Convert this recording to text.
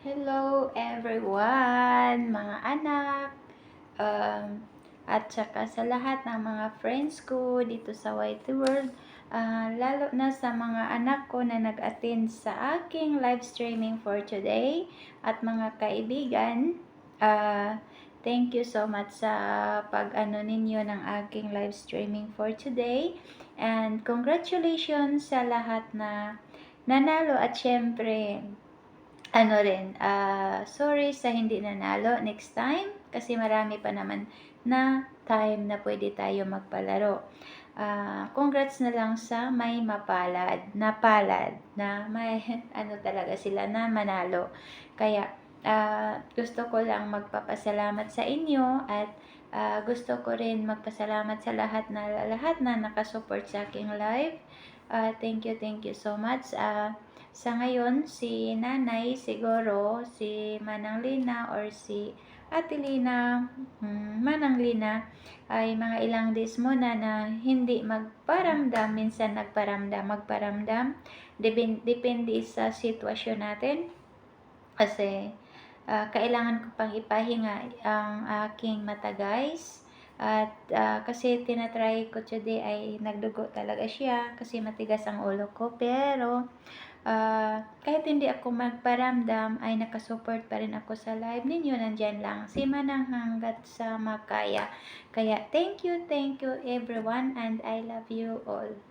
Hello everyone, mga anak, um, at saka sa lahat ng mga friends ko dito sa White World, ah, lalo na sa mga anak ko na nag-attend sa aking live streaming for today, at mga kaibigan, ah, thank you so much sa pag-ano ninyo ng aking live streaming for today, and congratulations sa lahat na nanalo. At syempre, ano rin, ah, sorry sa hindi nanalo next time kasi marami pa naman na time na pwede tayo magpalaro. Ah, congrats na lang sa may mapalad, napalad, na may ano talaga sila na manalo. Kaya ah, gusto ko lang magpapasalamat sa inyo at ah, gusto ko rin magpasalamat sa lahat na lahat na nakasupport sa aking live. Ah, thank you, thank you so much. Ah, sa ngayon, si nanay siguro, si Manang Lina or si Ate Lina, hmm, Manang Lina, ay mga ilang days muna na hindi magparamdam, minsan nagparamdam, magparamdam. Depende, sa sitwasyon natin. Kasi ah, kailangan ko pang ipahinga ang aking mata guys. At ah, kasi tinatry ko today ay nagdugo talaga siya kasi matigas ang ulo ko. Pero ah, kahit hindi ako magparamdam ay nakasupport pa rin ako sa live ninyo. Nandyan lang si Manang hanggat sa makaya. Kaya thank you, thank you everyone and I love you all.